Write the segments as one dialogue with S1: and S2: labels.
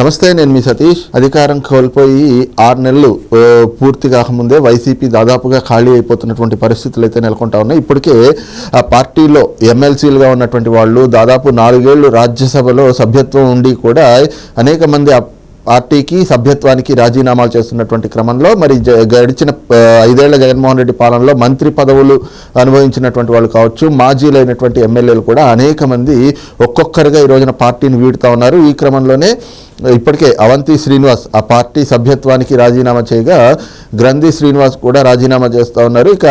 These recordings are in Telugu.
S1: నమస్తే నేను మీ సతీష్. అధికారం కోల్పోయి ఆరు నెలలు పూర్తి కాకముందే వైసీపీ దాదాపుగా ఖాళీ అయిపోతున్నటువంటి పరిస్థితులు అయితే నెలకొంటా ఉన్నాయి. ఇప్పటికే ఆ పార్టీలో ఎమ్మెల్సీలుగా ఉన్నటువంటి వాళ్ళు దాదాపు నాలుగేళ్ళు రాజ్యసభలో సభ్యత్వం ఉండి కూడా అనేక మంది పార్టీకి సభ్యత్వానికి రాజీనామాలు చేస్తున్నటువంటి క్రమంలో మరి జ- గడిచిన ఐదేళ్ళ జగన్మోహన్ రెడ్డి పాలనలో మంత్రి పదవులు అనుభవించినటువంటి వాళ్ళు కావచ్చు మాజీలైనటువంటి ఎమ్మెల్యేలు కూడా అనేక మంది ఒక్కొక్కరుగా ఈ రోజున పార్టీని వీడుతూ ఉన్నారు. ఈ క్రమంలోనే ఇప్పటికే అవంతి శ్రీనివాస్ ఆ పార్టీ సభ్యత్వానికి రాజీనామా చేయగా గ్రంథి శ్రీనివాస్ కూడా రాజీనామా చేస్తూ ఉన్నారు. ఇక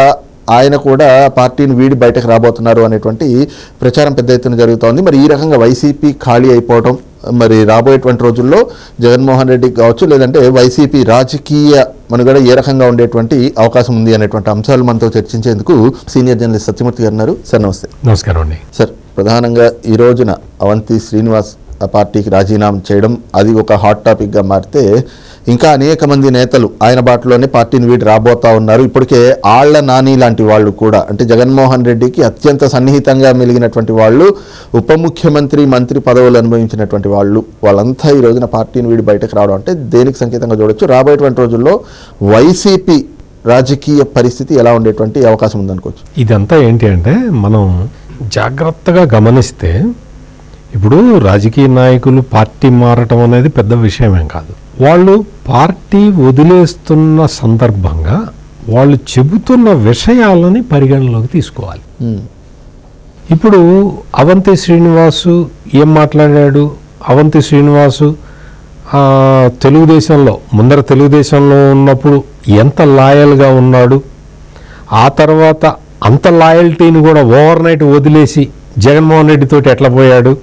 S1: ఆయన కూడా పార్టీని వీడి బయటకు రాబోతున్నారు అనేటువంటి ప్రచారం పెద్ద ఎత్తున జరుగుతోంది. మరి ఈ రకంగా వైసీపీ ఖాళీ అయిపోవడం మరి రాబోయేటువంటి రోజుల్లో జగన్మోహన్ రెడ్డి కావచ్చు లేదంటే వైసీపీ రాజకీయ మనుగడ ఏ రకంగా ఉండేటువంటి అవకాశం ఉంది అనేటువంటి అంశాలు మనతో చర్చించేందుకు సీనియర్ జర్నలిస్ట్ సత్యమూర్తి గారు ఉన్నారు. సార్ నమస్తే.
S2: నమస్కారం అండి.
S1: సార్ ప్రధానంగా ఈ రోజున అవంతి శ్రీనివాస్ పార్టీకి రాజీనామా చేయడం అది ఒక హాట్ టాపిక్గా మారితే ఇంకా అనేక మంది నేతలు ఆయన బాటలోనే పార్టీని వీడి రాబోతా ఉన్నారు. ఇప్పటికే ఆళ్ళ నాని లాంటి వాళ్ళు కూడా అంటే జగన్మోహన్ రెడ్డికి అత్యంత సన్నిహితంగా మెలిగినటువంటి వాళ్ళు ఉప ముఖ్యమంత్రి మంత్రి పదవులు అనుభవించినటువంటి వాళ్ళు వాళ్ళంతా ఈ రోజున పార్టీని వీడి బయటకు రావడం అంటే దేనికి సంకేతంగా చూడొచ్చు? రాబోయేటువంటి రోజుల్లో వైసీపీ రాజకీయ పరిస్థితి ఎలా ఉండేటువంటి అవకాశం ఉందనుకోవచ్చు?
S2: ఇదంతా ఏంటి అంటే మనం జాగ్రత్తగా గమనిస్తే ఇప్పుడు రాజకీయ నాయకులు పార్టీ మారటం అనేది పెద్ద విషయమేం కాదు. వాళ్ళు పార్టీ వదిలేస్తున్న సందర్భంగా వాళ్ళు చెబుతున్న విషయాలని పరిగణలోకి తీసుకోవాలి. ఇప్పుడు అవంతి శ్రీనివాసు ఏం మాట్లాడాడు? అవంతి శ్రీనివాసు తెలుగుదేశంలో ముందర తెలుగుదేశంలో ఉన్నప్పుడు ఎంత లాయల్గా ఉన్నాడు? ఆ తర్వాత అంత లాయల్టీని కూడా ఓవర్ నైట్ వదిలేసి జగన్మోహన్ రెడ్డితోటి ఎట్లా పోయాడు?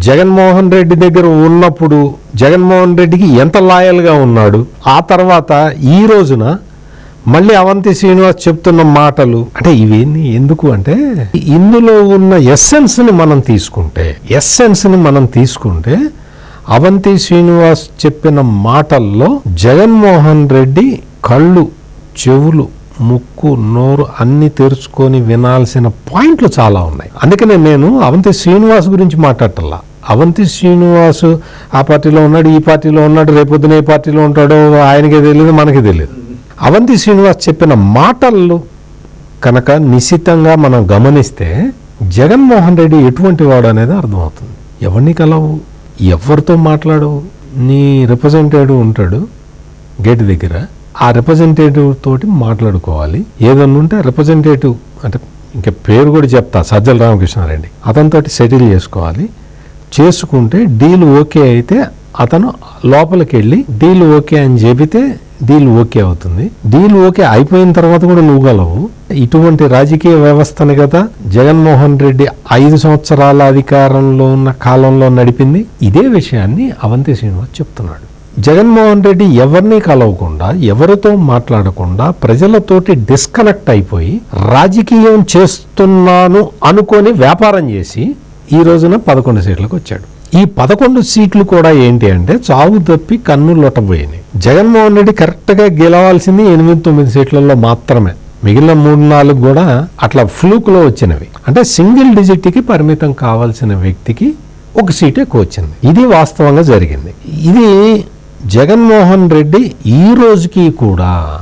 S2: జగన్మోహన్ రెడ్డి దగ్గర ఉన్నప్పుడు జగన్మోహన్ రెడ్డికి ఎంత లాయల్గా ఉన్నాడు ఆ తర్వాత ఈ రోజున మళ్ళీ అవంతి శ్రీనివాస్ చెప్తున్న మాటలు అంటే ఇవన్నీ ఎందుకు అంటే ఇందులో ఉన్న ఎస్సెన్స్ని మనం తీసుకుంటే ఎస్సెన్స్ని మనం తీసుకుంటే అవంతి శ్రీనివాస్ చెప్పిన మాటల్లో జగన్మోహన్ రెడ్డి కళ్ళు చెవులు ముక్కు నోరు అన్ని తెరుచుకొని వినాల్సిన పాయింట్లు చాలా ఉన్నాయి. అందుకనే నేను అవంతి శ్రీనివాస్ గురించి మాట్లాడటల్లా అవంతి శ్రీనివాస్ ఆ పార్టీలో ఉన్నాడు ఈ పార్టీలో ఉన్నాడు రేపొద్దున ఏ పార్టీలో ఉంటాడో ఆయనకి తెలియదు మనకి తెలియదు అవంతి శ్రీనివాస్ చెప్పిన మాటల్లో కనుక నిశ్చితంగా మనం గమనిస్తే జగన్మోహన్ రెడ్డి ఎటువంటి వాడు అనేది అర్థమవుతుంది. ఎవరిని కలవు? ఎవరితో మాట్లాడవు నీ రిప్రజెంటేటివ్ ఉంటాడు గేట్ దగ్గర. ఆ రిప్రజెంటేటివ్ తోటి మాట్లాడుకోవాలి. ఏదన్నా ఉంటే రిప్రజెంటేటివ్ అంటే ఇంకా పేరు కూడా చెప్తా సజ్జల రామకృష్ణారెడ్డి. అతనితోటి సెటిల్ చేసుకోవాలి. చేసుకుంటే డీల్ ఓకే అయితే అతను లోపలికి వెళ్ళి డీల్ ఓకే అని చెబితే డీల్ ఓకే అవుతుంది. డీల్ ఓకే అయిపోయిన తర్వాత కూడా నువ్వు గలవు ఇటువంటి రాజకీయ వ్యవస్థని కదా జగన్మోహన్ రెడ్డి ఐదు సంవత్సరాల అధికారంలో ఉన్న కాలంలో నడిపింది. ఇదే విషయాన్ని అవంతి శ్రీనివాస్ చెప్తున్నాడు. జగన్మోహన్ రెడ్డి ఎవరిని కలవకుండా ఎవరితో మాట్లాడకుండా ప్రజలతోటి డిస్కనెక్ట్ అయిపోయి రాజకీయం చేస్తున్నాను అనుకొని వ్యాపారం చేసి ఈ రోజున పదకొండు సీట్లకు వచ్చాడు. ఈ పదకొండు సీట్లు కూడా ఏంటి అంటే చావు తప్పి కన్ను లొట్టబోయినాయి జగన్మోహన్ రెడ్డి కరెక్ట్గా గెలవాల్సింది ఎనిమిది తొమ్మిది సీట్లలో మాత్రమే. మిగిలిన మూడు నాలుగు కూడా అట్లా ఫ్లూక్లో వచ్చినవి. అంటే సింగిల్ డిజిట్కి పరిమితం కావాల్సిన వ్యక్తికి ఒక సీట్ ఎక్కువ వచ్చింది. ఇది వాస్తవంగా జరిగింది. ఇది జగన్మోహన్ రెడ్డి ఈ రోజుకి కూడా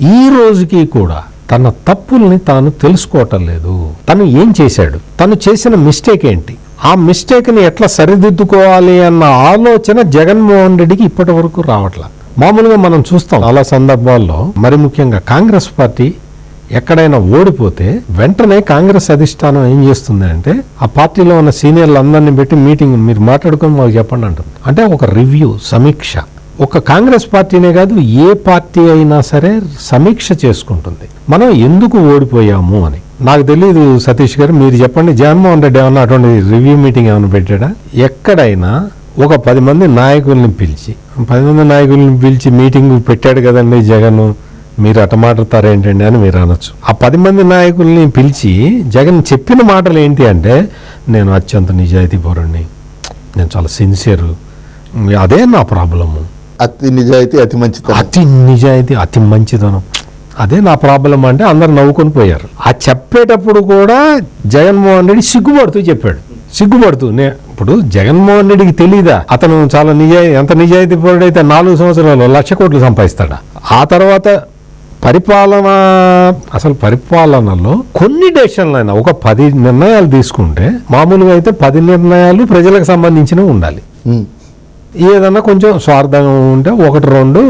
S2: ఈ రోజుకి కూడా తన తప్పుల్ని తాను తెలుసుకోవటం లేదు. తను ఏం చేశాడు? తను చేసిన మిస్టేక్ ఏంటి? ఆ మిస్టేక్ని ఎట్లా సరిదిద్దుకోవాలి అన్న ఆలోచన జగన్మోహన్ రెడ్డికి ఇప్పటి వరకు రావట్లా. మామూలుగా మనం చూస్తాం చాలా సందర్భాల్లో మరి ముఖ్యంగా కాంగ్రెస్ పార్టీ ఎక్కడైనా ఓడిపోతే వెంటనే కాంగ్రెస్ అధిష్టానం ఏం చేస్తుంది అంటే ఆ పార్టీలో ఉన్న సీనియర్లు అందరినీ పెట్టి మీటింగ్ మీరు మాట్లాడుకొని మాకు చెప్పండి అంటుంది. అంటే ఒక రివ్యూ సమీక్ష. ఒక కాంగ్రెస్ పార్టీనే కాదు ఏ పార్టీ అయినా సరే సమీక్ష చేసుకుంటుంది. మనం ఎందుకు ఓడిపోయాము అని. నాకు తెలియదు సతీష్ గారు మీరు చెప్పండి. జగన్మోహన్ రెడ్డి ఏమన్నా అటువంటి రివ్యూ మీటింగ్ ఏమైనా పెట్టాడా? ఎక్కడైనా ఒక పది మంది నాయకుల్ని పిలిచి పది మంది నాయకుల్ని పిలిచి మీటింగ్ పెట్టాడు కదండి జగన్. మీరు అట మాట్లాడతారేంటండి అని మీరు అనొచ్చు. ఆ పది మంది నాయకుల్ని పిలిచి జగన్ చెప్పిన మాటలు ఏంటి అంటే నేను అత్యంత నిజాయితీ పరుణ్ణి. నేను చాలా సిన్సియర్ అదే నా ప్రాబ్లము.
S1: అతి నిజాయితీ అతి మంచితనం.
S2: అతి నిజాయితీ అతి మంచితనం. అదే నా ప్రాబ్లం అంటే అందరు నవ్వుకొని పోయారు. ఆ చెప్పేటప్పుడు కూడా జగన్మోహన్ రెడ్డి సిగ్గుపడుతూ చెప్పాడు. సిగ్గుపడుతూ నే ఇప్పుడు జగన్మోహన్ రెడ్డికి తెలీదా? అతను చాలా నిజాయి ఎంత నిజాయితీ పరుడైతే నాలుగు సంవత్సరాలు లక్ష కోట్లు సంపాదిస్తాడా? ఆ తర్వాత పరిపాలన అసలు పరిపాలనలో కొన్ని డెసిషన్లు అయినా ఒక పది నిర్ణయాలు తీసుకుంటే మామూలుగా అయితే పది నిర్ణయాలు ప్రజలకు సంబంధించినవి ఉండాలి. ఏదన్నా కొంచెం స్వార్థంగా ఉంటే ఒకటి రెండు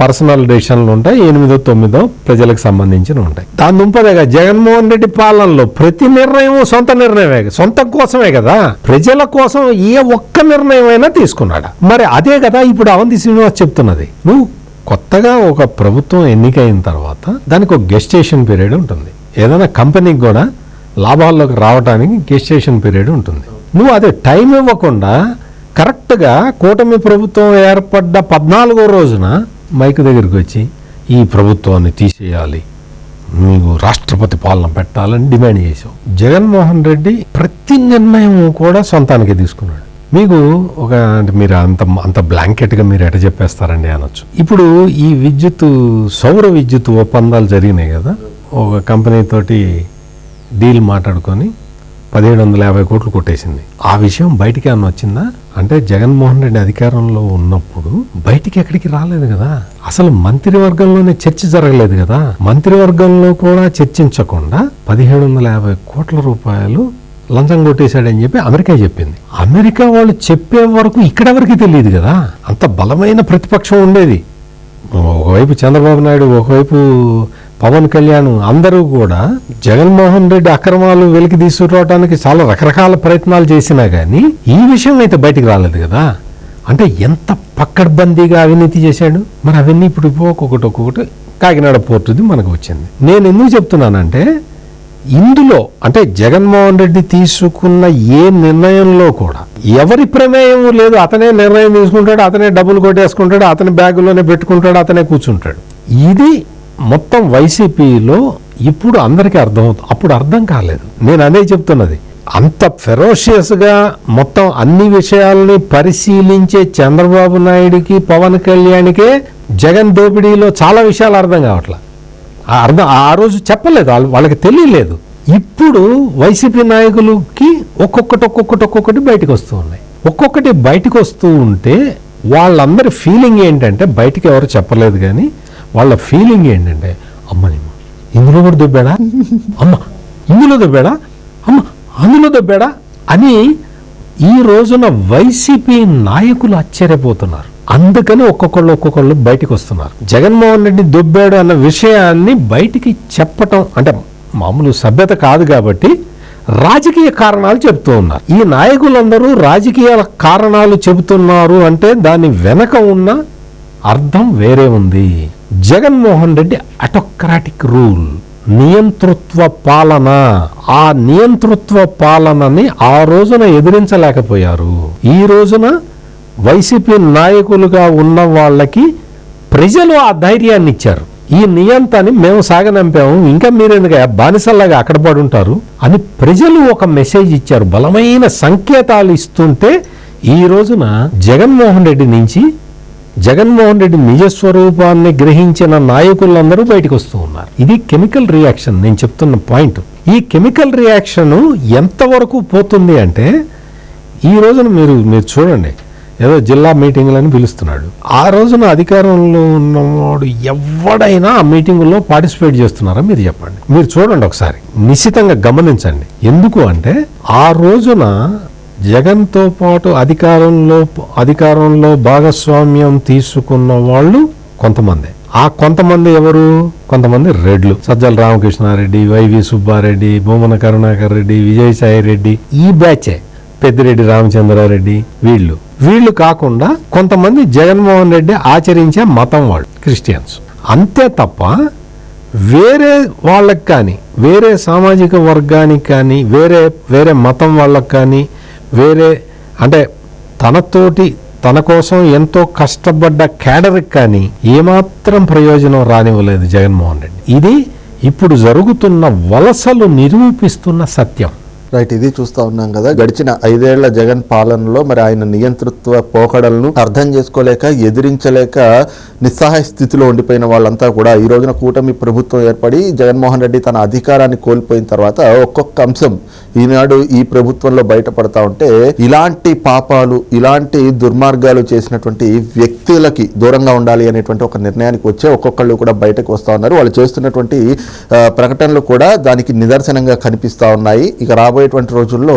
S2: పర్సనల్ డెసిషన్లు ఉంటాయి ఎనిమిదో తొమ్మిదో ప్రజలకు సంబంధించిన ఉంటాయి. దాని దుంపదేగా జగన్మోహన్ రెడ్డి పాలనలో ప్రతి నిర్ణయం సొంత నిర్ణయమే సొంత కోసమే కదా. ప్రజల కోసం ఏ ఒక్క నిర్ణయం అయినా తీసుకున్నాడా. మరి అదే కదా ఇప్పుడు అవంతి శ్రీనివాస్ చెప్తున్నది. నువ్వు కొత్తగా ఒక ప్రభుత్వం ఎన్నికైన తర్వాత దానికి ఒక గెస్టేషన్ పీరియడ్ ఉంటుంది. ఏదైనా కంపెనీకి కూడా లాభాల్లోకి రావడానికి గెస్టేషన్ పీరియడ్ ఉంటుంది. నువ్వు అదే టైం ఇవ్వకుండా కరెక్ట్గా కూటమి ప్రభుత్వం ఏర్పడ్డ పద్నాలుగో రోజున మైక్ దగ్గరికి వచ్చి ఈ ప్రభుత్వాన్ని తీసేయాలి. మీకు రాష్ట్రపతి పాలన పెట్టాలని డిమాండ్ చేశావు. జగన్మోహన్ రెడ్డి ప్రతి నిర్ణయం కూడా సొంతానికి తీసుకున్నాడు. మీకు ఒక అంటే మీరు అంత అంత బ్లాంకెట్గా మీరు ఎట చెప్పేస్తారండి అనొచ్చు. ఇప్పుడు ఈ విద్యుత్ సౌర విద్యుత్ ఒప్పందాలు జరిగినాయి కదా? ఒక కంపెనీ తోటి డీల్ మాట్లాడుకొని పదిహేడు వందల యాభై కోట్లు కొట్టేసింది. ఆ విషయం బయటికి ఏమన్నా వచ్చిందా? అంటే జగన్మోహన్ రెడ్డి అధికారంలో ఉన్నప్పుడు బయటికి ఎక్కడికి రాలేదు కదా? అసలు మంత్రివర్గంలోనే చర్చ జరగలేదు కదా? మంత్రివర్గంలో కూడా చర్చించకుండా పదిహేడు వందల యాభై కోట్ల రూపాయలు లంచం కొట్టేశాడని చెప్పి అమెరికా చెప్పింది. అమెరికా వాళ్ళు చెప్పే వరకు ఇక్కడ వరకు తెలియదు కదా. అంత బలమైన ప్రతిపక్షం ఉండేది. ఒకవైపు చంద్రబాబు నాయుడు ఒకవైపు పవన్ కళ్యాణ్ అందరూ కూడా జగన్మోహన్ రెడ్డి అక్రమాలు వెలికి తీసుకురావడానికి చాలా రకరకాల ప్రయత్నాలు చేసినా కానీ ఈ విషయం అయితే బయటికి రాలేదు కదా. అంటే ఎంత పక్కడ్బందీగా అవినీతి చేశాడు. మరి అవన్నీ ఇప్పుడు ఒక్కొక్కటి ఒక్కొక్కటి కాకినాడ పోర్టుది మనకు వచ్చింది. నేను ఎందుకు చెప్తున్నానంటే ఇందులో అంటే జగన్మోహన్ రెడ్డి తీసుకున్న ఏ నిర్ణయంలో కూడా ఎవరి ప్రమేయం లేదు అతనే నిర్ణయం తీసుకుంటాడు అతనే డబ్బులు కొట్టేసుకుంటాడు అతని బ్యాగులోనే పెట్టుకుంటాడు అతనే కూర్చుంటాడు. ఇది మొత్తం వైసీపీలో ఇప్పుడు అందరికీ అర్థమవుతుంది అప్పుడు అర్థం కాలేదు. నేను అదే చెప్తున్నది. అంత ఫెరోషియస్గా మొత్తం అన్ని విషయాల్ని పరిశీలించే చంద్రబాబు నాయుడికి పవన్ కళ్యాణ్కే జగన్ దోపిడీలో చాలా విషయాలు అర్థం కావట్లేదు ఆ అర్థం ఆ రోజు చెప్పలేదు. వాళ్ళకి తెలియలేదు. ఇప్పుడు వైసీపీ నాయకులకి ఒక్కొక్కటి ఒక్కొక్కటి ఒక్కొక్కటి బయటకు వస్తూ ఉన్నాయి. ఒక్కొక్కటి బయటకు వస్తూ ఉంటే వాళ్ళందరి ఫీలింగ్ ఏంటంటే బయటికి ఎవరు చెప్పలేదు కానీ వాళ్ళ ఫీలింగ్ ఏంటంటే అమ్మని ఇందులో కూడా దొబ్బాడా? అమ్మ ఇందులో దొబ్బాడా? అమ్మ అందులో దొబ్బాడా? అని ఈ రోజున వైసీపీ నాయకులు ఆశ్చర్యపోతున్నారు. అందుకని ఒక్కొక్కళ్ళు ఒక్కొక్కళ్ళు బయటికి వస్తున్నారు. జగన్మోహన్ రెడ్డి దొబ్బాడు అన్న విషయాన్ని బయటికి చెప్పటం అంటే మామూలు సభ్యత కాదు కాబట్టి రాజకీయ కారణాలు చెబుతూ ఉన్నారు. ఈ నాయకులందరూ రాజకీయ కారణాలు చెబుతున్నారు అంటే దాని వెనక ఉన్న అర్థం వేరే ఉంది. జగన్మోహన్ రెడ్డి అటోక్రాటిక్ రూల్ నియంతృత్వ పాలన. ఆ నియంతృత్వ పాలనని ఆ రోజున ఎదిరించలేకపోయారు. ఈ రోజున వైసీపీ నాయకులుగా ఉన్న వాళ్ళకి ప్రజలు ఆ ధైర్యాన్ని ఇచ్చారు. ఈ నియంతాన్ని మేము సాగనంపాము. ఇంకా మీరెందుకు బానిసల్లాగా అక్కడ పడి ఉంటారు అని ప్రజలు ఒక మెసేజ్ ఇచ్చారు. బలమైన సంకేతాలు ఇస్తుంటే ఈ రోజున జగన్మోహన్ రెడ్డి నుంచి జగన్మోహన్ రెడ్డి నిజస్వరూపాన్ని గ్రహించిన నాయకులందరూ బయటకు వస్తూ ఉన్నారు. ఇది కెమికల్ రియాక్షన్. నేను చెప్తున్న పాయింట్. ఈ కెమికల్ రియాక్షన్ ఎంతవరకు పోతుంది అంటే ఈ రోజున మీరు మీరు చూడండి. ఏదో జిల్లా మీటింగులని పిలుస్తున్నాడు. ఆ రోజున అధికారంలో ఉన్నవాడు ఎవడైనా ఆ మీటింగుల్లో పార్టిసిపేట్ చేస్తున్నారా మీరు చెప్పండి. మీరు చూడండి ఒకసారి. నిశ్చితంగా గమనించండి. ఎందుకు అంటే ఆ రోజున జగన్తో పాటు అధికారంలో అధికారంలో భాగస్వామ్యం తీసుకున్న వాళ్ళు కొంతమంది. ఆ కొంతమంది ఎవరు? కొంతమంది రెడ్లు. సజ్జల రామకృష్ణారెడ్డి వైవి సుబ్బారెడ్డి భూమన కరుణాకర్ రెడ్డి విజయసాయి రెడ్డి. ఈ బ్యాచే పెద్దిరెడ్డి రామచంద్రారెడ్డి వీళ్ళు. వీళ్ళు కాకుండా కొంతమంది జగన్మోహన్ రెడ్డి ఆచరించే మతం వాళ్ళు క్రిస్టియన్స్. అంతే తప్ప వేరే వాళ్ళకి కానీ వేరే సామాజిక వర్గానికి కానీ వేరే వేరే మతం వాళ్ళకి కానీ వేరే అంటే తనతోటి తన కోసం ఎంతో కష్టపడ్డ క్యాడర్కి కానీ ఏమాత్రం ప్రయోజనం రానివ్వలేదు జగన్మోహన్ రెడ్డి. ఇది ఇప్పుడు జరుగుతున్న వలసలు నిరూపిస్తున్న సత్యం.
S1: రైట్ ఇది చూస్తా ఉన్నాం కదా. గడిచిన ఐదేళ్ళ జగన్ పాలనలో మరి ఆయన నియంతృత్వ పోకడలను అర్థం చేసుకోలేక ఎదిరించలేక నిస్సహాయ స్థితిలో ఉండిపోయిన వాళ్ళంతా కూడా ఈ రోజున కూటమి ప్రభుత్వం ఏర్పడి జగన్మోహన్ రెడ్డి తన అధికారాన్ని కోల్పోయిన తర్వాత ఒక్కొక్క అంశం ఈనాడు ఈ ప్రభుత్వంలో బయటపడతా ఉంటే ఇలాంటి పాపాలు ఇలాంటి దుర్మార్గాలు చేసినటువంటి వ్యక్తులకి దూరంగా ఉండాలి అనేటువంటి ఒక నిర్ణయానికి వచ్చే ఒక్కొక్కళ్ళు కూడా బయటకు వస్తూ ఉన్నారు. వాళ్ళు చేస్తున్నటువంటి ప్రకటనలు కూడా దానికి నిదర్శనంగా కనిపిస్తా ఉన్నాయి. ఇక రాబోయేటువంటి రోజుల్లో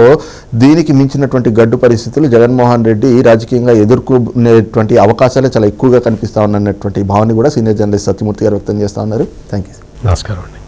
S1: దీనికి మించినటువంటి గడ్డు పరిస్థితులు జగన్మోహన్ రెడ్డి రాజకీయంగా ఎదుర్కొనేటువంటి అవకాశాలే చాలా ఎక్కువగా కనిపిస్తా ఉన్నటువంటి భావన కూడా సీనియర్ జర్నలిస్ట్ సత్యమూర్తి గారు వ్యక్తం చేస్తా ఉన్నారు. థ్యాంక్ యూ
S2: నమస్కారం అండి.